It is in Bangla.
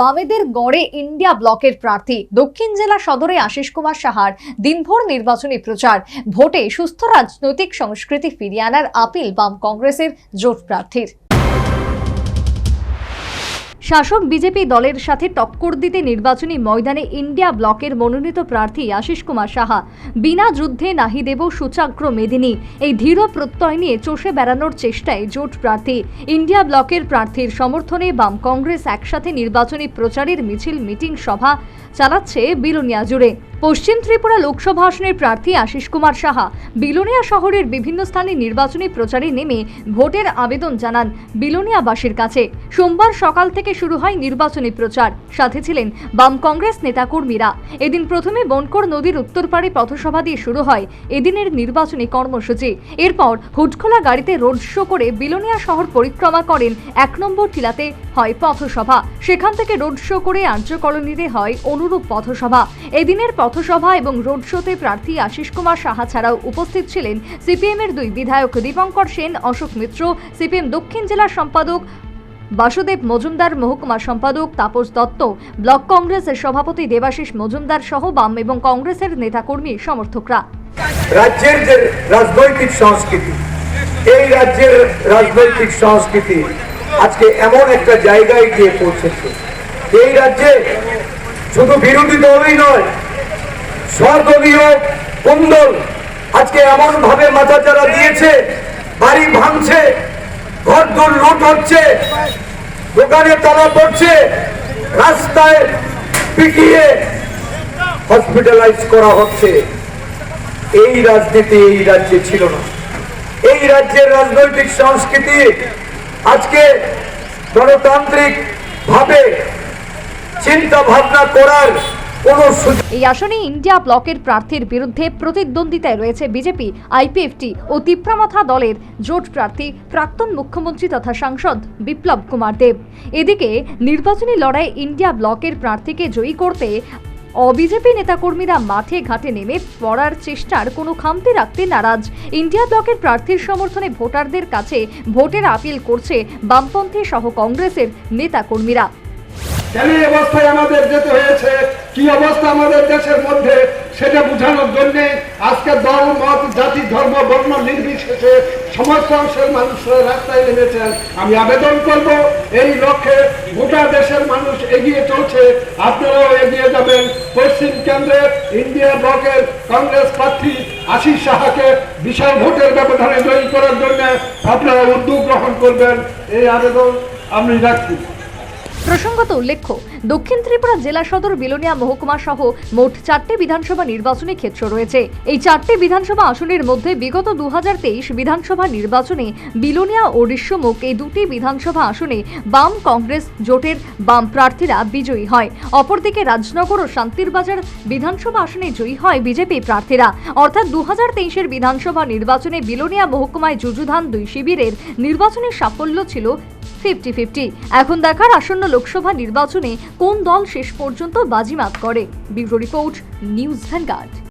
বামেদের গড়ে ইন্ডিয়া ব্লকের প্রার্থী। দক্ষিণ জেলা সদরে আশিস কুমার সাহার দিনভর নির্বাচনী প্রচার। ভোটে সুস্থ রাজনৈতিক সংস্কৃতি ফিরিয়ে আনার আপিল বাম কংগ্রেসের জোট প্রার্থীর। শাসক বিজেপি দলের সাথে টক্কর দিতে নির্বাচনী ময়দানে ইন্ডিয়া ব্লকের মনোনীত প্রার্থী আশিস কুমার সাহা, বিনা যুদ্ধে নাহি দেব সুচাগ্র মেদিনী এই ধীর প্রত্যয় নিয়ে চষে বেড়ানোর চেষ্টায় জোট প্রার্থী। ইন্ডিয়া ব্লকের প্রার্থীর সমর্থনে বাম কংগ্রেস একসাথে নির্বাচনী প্রচারের মিছিল, মিটিং সভা চালাচ্ছে বিলোনিয়া জুড়ে। পশ্চিম ত্রিপুরা লোকসভা আসনের প্রার্থী আশিস কুমার সাহা, বিলোনিয়া শহরের বিভিন্ন স্থানে নির্বাচনী প্রচারে নেমে ভোটের আবেদন জানান বিলোনিয়াবাসীর কাছে। সোমবার সকাল থেকে শুরু হয় নির্বাচনী প্রচার। সাথে ছিলেন বাম কংগ্রেস নেতাকর্মীরা। এদিন প্রথমে বনকর নদীর উত্তর পাড়ে পথসভা দিয়ে শুরু হয় এদিনের নির্বাচনী কর্মসূচি। এরপর হুটখোলা গাড়িতে রোড শো করে বিলোনিয়া শহর পরিক্রমা করেন এক নম্বর টিলাতে হয় পথসভা। সেখান থেকে রোড শো করে আর্য কলোনিতে হয় অনুরূপ পথসভা। এদিনের পথসভা এবং রোড শোতে প্রার্থী আশিস কুমার সাহা ছাড়াও উপস্থিত ছিলেন সিপিএম এর দুই বিধায়ক দীপঙ্কর সেন, অশোক মিত্র, সিপিএম দক্ষিণ জেলার সম্পাদক বাসুদেব মজুমদার মহকুমা সম্পাদক তাপস দত্ত, ব্লক কংগ্রেসের সভাপতি দেবাশিস মজুমদার সহ বাম এবং কংগ্রেসের নেতাকর্মী সমর্থকরা। রাজ্যের যে রাজনৈতিক সংস্কৃতি, এই রাজ্যের রাজনৈতিক সংস্কৃতি আজকে এমন একটা জায়গায় গিয়ে পৌঁছেছে। এই রাজ্যে শুধু বিরোধী দলই নয় স্বদলীয় কুন্দল আজকে এমন ভাবে মাথাচাড়া দিয়েছে, বাড়ি ভাঙছে ঘর দূর লুট হচ্ছে, দোকানে তালা পড়ছে, রাস্তায় পিটিয়ে হসপিটালাইজ করা হচ্ছে। এই রাজনীতি এই রাজ্যে ছিল না। এই রাজ্যের রাজনৈতিক সংস্কৃতি আজকে গণতান্ত্রিক ভাবে চিন্তা ভাবনা করার এই আসনে ইন্ডিয়া ব্লকের প্রার্থীর বিরুদ্ধে প্রতিদ্বন্দ্বিতায় রয়েছে বিজেপি, আইপিএফটি ও তিপ্রামাথা দলের জোট প্রার্থী প্রাক্তন মুখ্যমন্ত্রী তথা সাংসদ বিপ্লব কুমার দেব। এদিকে নির্বাচনী লড়াই ইন্ডিয়া ব্লকের প্রার্থীকে জয়ী করতে অবিজেপি নেতাকর্মীরা মাঠে ঘাটে নেমে পড়ার চেষ্টার কোনো খামতি রাখতে নারাজ। ইন্ডিয়া ব্লকের প্রার্থীর সমর্থনে ভোটারদের কাছে ভোটের আপিল করছে বামপন্থী সহ কংগ্রেসের নেতাকর্মীরা। এই অবস্থায় আমাদের যেতে হয়েছে? কি অবস্থা আমাদের দেশের মধ্যে? সেটা বোঝানোর জন্য আজকে দল, মত, জাতি, ধর্ম, বর্ণ, নির্বিশেষে সমস্ত অংশের মানুষরা রাস্তায় নেমেছেন। আমি আবেদন করব, এই লক্ষ্যে গোটা দেশের মানুষ এগিয়ে চলছে। আপনারাও এগিয়ে যাবেন। পশ্চিম কেন্দ্রে ইন্ডিয়া ব্লকের কংগ্রেস প্রার্থী আশিস সাহাকে বিশাল ভোটের ব্যবধানে জয়ী করার জন্য আপনারা উদ্যোগ গ্রহণ করবেন। এই আবেদন আমি রাখছি। প্রসঙ্গত উল্লেখ্য দক্ষিণ ত্রিপুরা জেলা সদর বিলোনিয়া মহকুমা সহ মোট চারটি বিধানসভা নির্বাচনী ক্ষেত্র রয়েছে। এই চারটি বিধানসভা আসনের মধ্যে বিগত দু বিধানসভা নির্বাচনে বিলোনিয়া ও ঋষ্যমুখ এই দুটি বিধানসভা আসনে বাম কংগ্রেস জোটের বাম প্রার্থীরা বিজয়ী হয়। অপরদিকে রাজনগর ও শান্তিরবাজার বিধানসভা আসনে জয়ী হয় বিজেপি প্রার্থীরা। অর্থাৎ দু হাজার বিধানসভা নির্বাচনে বিলোনিয়া মহকুমায় যুযুধান দুই শিবিরের নির্বাচনী সাফল্য ছিল ফিফটি ফিফটি। এখন দেখার আসন্ন লোকসভা নির্বাচনে কোন দল শেষ পর্যন্ত বাজিমাত করে? Bureau report news Vanguard.